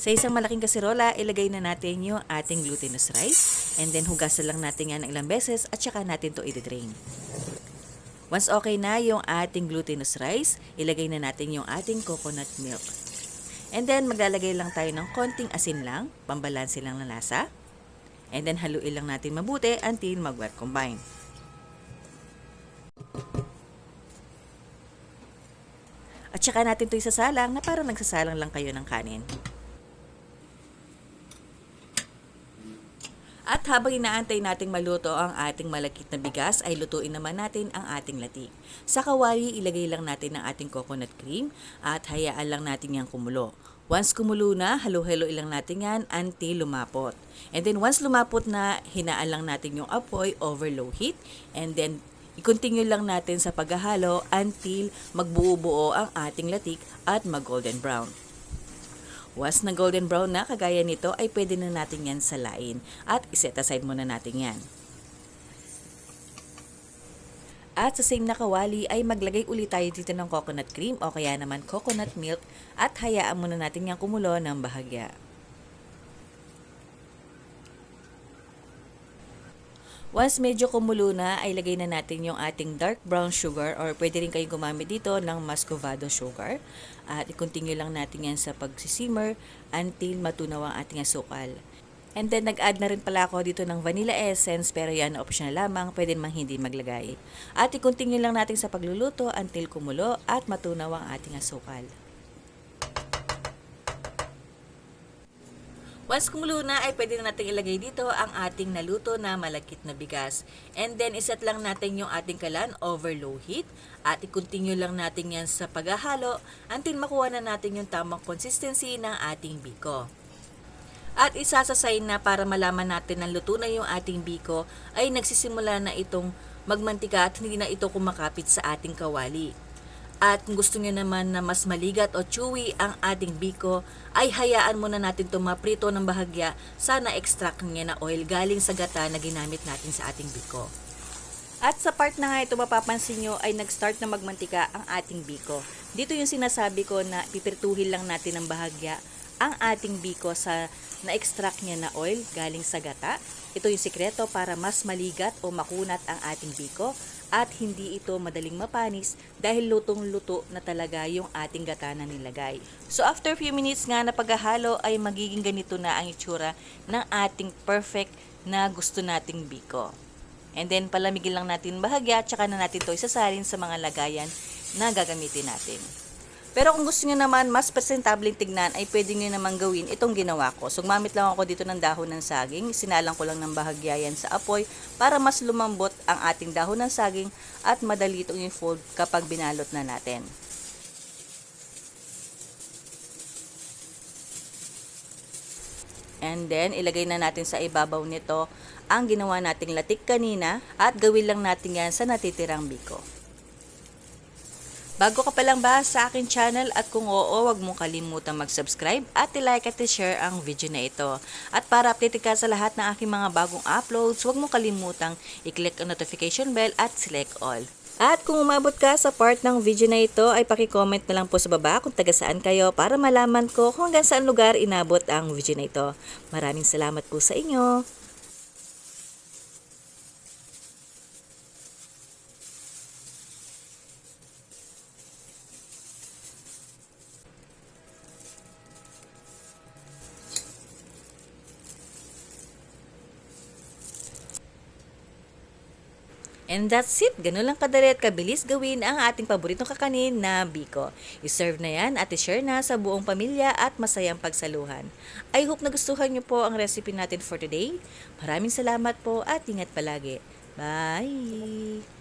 Sa isang malaking kaserola, ilagay na natin yung ating glutinous rice and then hugasan lang natin yan ng ilang beses at saka natin to i-drain. Once okay na yung ating glutinous rice, ilagay na natin yung ating coconut milk. And then maglalagay lang tayo ng konting asin lang, pambalansi lang ng lasa. And then haluin lang natin mabuti until mag-well combine. At saka natin ito isasalang na parang nagsasalang lang kayo ng kanin. At habang inaantay nating maluto ang ating malakit na bigas, ay lutuin naman natin ang ating latik. Sa kawali, ilagay lang natin ang ating coconut cream at hayaan lang natin yang kumulo. Once kumulo na, halo-halo lang natin yan until lumapot. And then once lumapot na, hinaan lang natin yung apoy over low heat. And then i-continue lang natin sa paghahalo until magbuo-buo ang ating latik at mag-golden brown. Once na golden brown na kagaya nito ay pwede na natin yan salain at iset aside muna natin yan. At sa same na kawali ay maglagay ulit tayo dito ng coconut cream o kaya naman coconut milk at hayaan muna natin yan kumulo ng bahagya. Once medyo kumulo na, ay lagay na natin yung ating dark brown sugar or pwede rin kayong gumamit dito ng muscovado sugar. At i-continue lang natin yan sa pagsisimmer until matunaw ang ating asukal. And then nag-add na rin pala ako dito ng vanilla essence pero yan optional lamang, pwede mang hindi maglagay. At i-continue lang natin sa pagluluto until kumulo at matunaw ang ating asukal. Once kumulo na ay pwede na natin ilagay dito ang ating naluto na malakit na bigas. And then iset lang natin yung ating kalan over low heat at i-continue lang natin yan sa paghahalo until makuha na natin yung tamang consistency ng ating biko. At isasasay na para malaman natin na luto na yung ating biko ay nagsisimula na itong magmantika at hindi na ito kumakapit sa ating kawali. At kung gusto nyo naman na mas maligat o chewy ang ating biko, ay hayaan muna natin ito maprito ng bahagya sa na-extract niya na oil galing sa gata na ginamit natin sa ating biko. At sa part na nga ito mapapansin nyo ay nag-start na magmantika ang ating biko. Dito yung sinasabi ko na pipirtuhin lang natin ng bahagya ang ating biko sa na-extract niya na oil galing sa gata. Ito yung sikreto para mas maligat o makunat ang ating biko at hindi ito madaling mapanis dahil lutong-luto na talaga yung ating gata na nilagay. So after few minutes nga na paghahalo ay magiging ganito na ang itsura ng ating perfect na gusto nating biko. And then palamigin lang natin bahagya at saka na natin to isasalin sa mga lagayan na gagamitin natin. Pero kung gusto niyo naman mas presentableng tignan ay pwede niyo naman gawin itong ginawa ko. So gumamit lang ako dito ng dahon ng saging, sinalang ko lang ng bahagya yan sa apoy para mas lumambot ang ating dahon ng saging at madali itong i-fold kapag binalot na natin. And then, ilagay na natin sa ibabaw nito ang ginawa nating latik kanina at gawin lang natin yan sa natitirang biko. Bago ka pa lang ba sa akin channel at kung oo, wag mong kalimutang mag-subscribe at i-like at i-share ang video na ito. At para update ka sa lahat ng aking mga bagong uploads, wag mong kalimutang i-click ang notification bell at select all. At kung umabot ka sa part ng video na ito, ay paki-comment na lang po sa baba kung taga saan kayo para malaman ko kung hanggang saan lugar inabot ang video na ito. Maraming salamat po sa inyo. And that's it. Ganun lang kadali at kabilis gawin ang ating paboritong kakanin na biko. I-serve na yan at i-share na sa buong pamilya at masayang pagsaluhan. I hope nagustuhan niyo po ang recipe natin for today. Maraming salamat po at ingat palagi. Bye!